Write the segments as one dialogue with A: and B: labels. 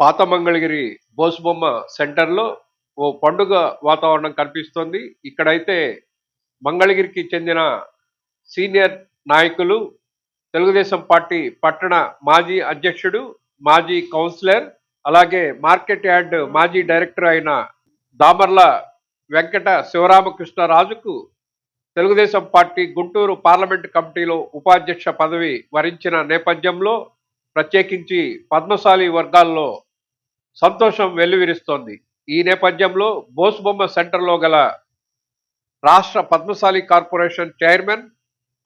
A: పాత మంగళగిరి బోసుబొమ్మ సెంటర్లో ఓ పండుగ వాతావరణం కనిపిస్తోంది. ఇక్కడైతే మంగళగిరికి చెందిన సీనియర్ నాయకులు తెలుగుదేశం పార్టీ పట్టణ మాజీ అధ్యక్షుడు మాజీ కౌన్సిలర్ అలాగే మార్కెట్ యార్డ్ మాజీ డైరెక్టర్ అయిన దామర్ల వెంకట శివరామకృష్ణరాజుకు తెలుగుదేశం పార్టీ గుంటూరు పార్లమెంట్ కమిటీలో ఉపాధ్యక్ష పదవి వరించిన నేపథ్యంలో ప్రత్యేకించి పద్మశాలి వర్గాల్లో సంతోషం వెల్లువిరుస్తోంది. ఈ నేపథ్యంలో బోసుబొమ్మ సెంటర్లో గల రాష్ట్ర Padmashali corporation chairman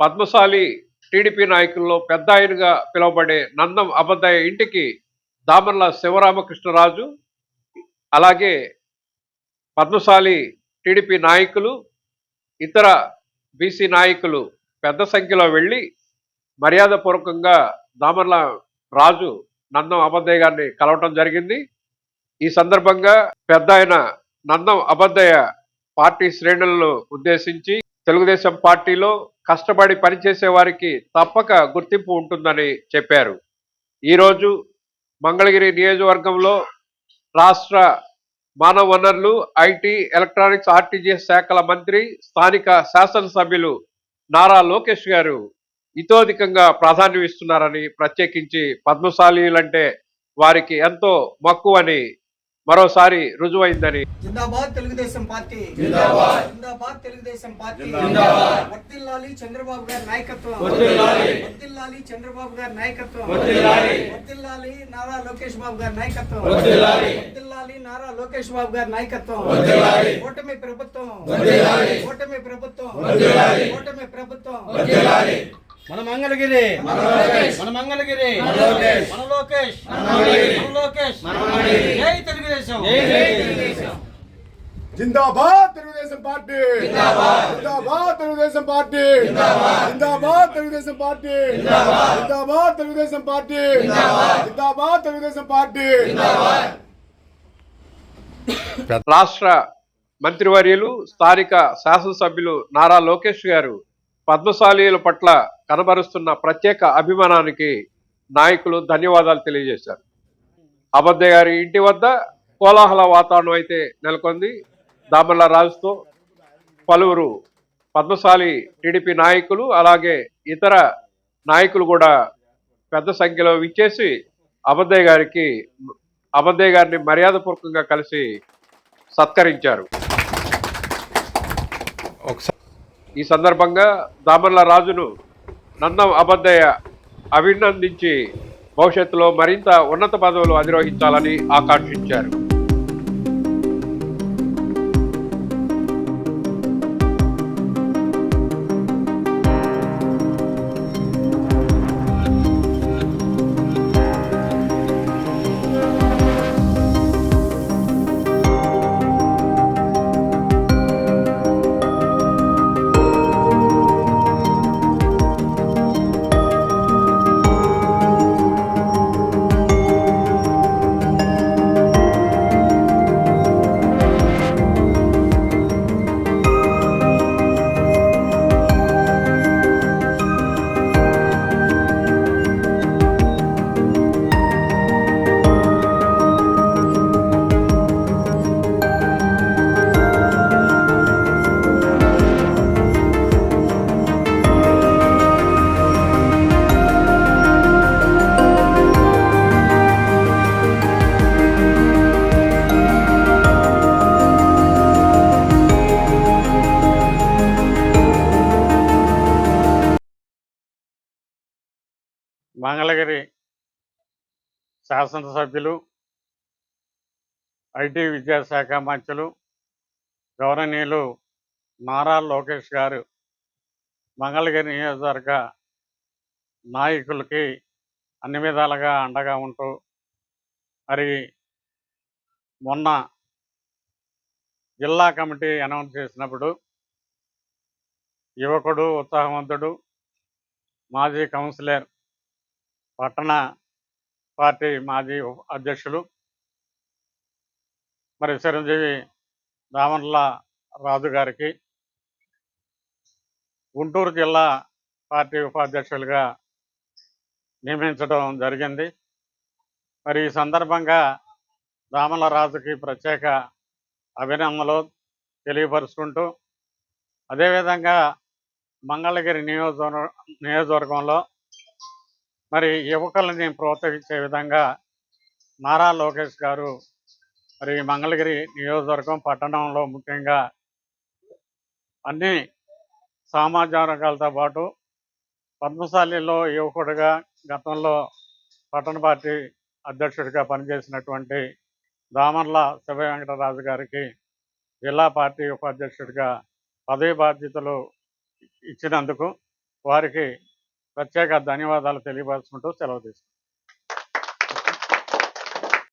A: Padmashali TDP నాయకుల్లో పెద్ద ఆయనగా పిలువబడే నందం అబద్దయ్య ఇంటికి దామర్ల శివరామకృష్ణరాజు అలాగే పద్మశాలి టీడీపీ నాయకులు ఇతర బీసీ నాయకులు పెద్ద సంఖ్యలో వెళ్ళి మర్యాదపూర్వకంగా దామర్ల రాజు నందం అబద్దయ్య గారిని కలవటం జరిగింది. ఈ సందర్భంగా పెద్ద ఆయన నందం అబద్దయ్య పార్టీ శ్రేణులను ఉద్దేశించి తెలుగుదేశం పార్టీలో కష్టపడి పనిచేసే వారికి తప్పక గుర్తింపు ఉంటుందని చెప్పారు. ఈరోజు మంగళగిరి నియోజకవర్గంలో రాష్ట్ర మానవ వనరులు ఐటీ ఎలక్ట్రానిక్స్ ఆర్టీజీఎస్ శాఖల మంత్రి స్థానిక శాసనసభ్యులు నారా లోకేష్ గారు ఇతోధికంగా ప్రాధాన్యం ఇస్తున్నారని ప్రత్యేకించి పద్మశాలీలంటే వారికి ఎంతో మక్కువని మరోసారి రుజువైందని
B: జిందాబాద్ తెలుగుదేశం పార్టీ
C: జిందాబాద్.
B: జిందాబాద్ తెలుగుదేశం పార్టీ
C: జిందాబాద్.
B: వర్ధిల్లాలి చంద్రబాబు గారి నాయకత్వం
C: వర్ధిల్లాలి.
B: వర్ధిల్లాలి చంద్రబాబు గారి నాయకత్వం.
C: వర్ధిల్లాలి
B: నారా లోకేష్ బాబు గారి నాయకత్వం.
C: వర్ధిల్లాలి
B: నారా లోకేష్ బాబు గారి నాయకత్వం. ఓటమి ప్రభుత్వం
C: వర్ధిల్లాలి.
B: ఓటమి ప్రభుత్వం
C: వర్ధిల్లాలి.
B: ఓటమి ప్రభుత్వం. మన మంగళగిరి
C: మన లోకేష్.
B: మన మంగళగిరి
C: మన లోకేష్.
B: మన లోకేష్
C: మన మంగళగిరి.
B: మన లోకేష్
C: మన మంగళగిరి.
B: జై తెలుగుదేశం
C: జై తెలుగుదేశం.
D: జిందాబాద్ తెలుగుదేశం పార్టీ
C: జిందాబాద్.
D: జిందాబాద్ తెలుగుదేశం పార్టీ
C: జిందాబాద్.
D: జిందాబాద్ తెలుగుదేశం పార్టీ
C: జిందాబాద్.
D: జిందాబాద్ తెలుగుదేశం పార్టీ
C: జిందాబాద్.
D: జిందాబాద్ తెలుగుదేశం పార్టీ
C: జిందాబాద్.
A: రాష్ట్ర మంత్రివర్యులు స్థానిక శాసనసభ్యులు నారా లోకేష్ గారు పద్మశాలీల పట్ల కనబరుస్తున్న ప్రత్యేక అభిమానానికి నాయకులు ధన్యవాదాలు తెలియజేశారు. అబద్దయ్య గారి ఇంటి వద్ద కోలాహల వాతావరణం అయితే నెలకొంది. దామర్ల రాజుతో పలువురు పద్మశాలి టీడీపీ నాయకులు అలాగే ఇతర నాయకులు కూడా పెద్ద సంఖ్యలో విచ్చేసి అబద్దయ్య గారికి అబద్దయ్య గారిని మర్యాదపూర్వకంగా కలిసి సత్కరించారు. ఈ సందర్భంగా దామర్ల రాజును నందం అబద్దయ్య అభినందించి భవిష్యత్తులో మరింత ఉన్నత పదవులు అధిరోహించాలని ఆకాంక్షించారు.
E: మంగళగిరి శాసనసభ్యులు ఐటీ విద్యాశాఖ మంత్రులు గౌరవనీయులు నారా లోకేష్ గారు మంగళగిరి నియోజకవర్గ నాయకులకి అన్ని విధాలుగా అండగా ఉంటూ మరి మొన్న జిల్లా కమిటీ అనౌన్స్ చేసినప్పుడు యువకుడు ఉత్సాహవంతుడు మాజీ కౌన్సిలర్ పట్టణ పార్టీ మాజీ ఉప- అధ్యక్షులు మరి చిరంజీవి రామన్ల రాజు గారికి గుంటూరు జిల్లా పార్టీ ఉపాధ్యక్షులుగా నియమించడం జరిగింది. మరి ఈ సందర్భంగా దామల రాజుకి ప్రత్యేక అభినందనలు తెలియపరుచుకుంటూ అదేవిధంగా మంగళగిరి నియోజక నియోజకవర్గంలో మరి యువకులని ప్రోత్సహించే విధంగా నారా లోకేష్ గారు మరి మంగళగిరి నియోజకవర్గం పట్టణంలో ముఖ్యంగా అన్ని సామాజిక రంగాలతో పాటు పద్మశాలిలో యువకుడిగా గతంలో పట్టణ పార్టీ అధ్యక్షుడిగా పనిచేసినటువంటి దామర్ల శివ వెంకటరాజు గారికి జిల్లా పార్టీ ఉపాధ్యక్షుడిగా పదవి బాధ్యతలు ఇచ్చినందుకు వారికి ప్రత్యేక ధన్యవాదాలు తెలియపరచుకుంటూ సెలవు తీసుకుంటాను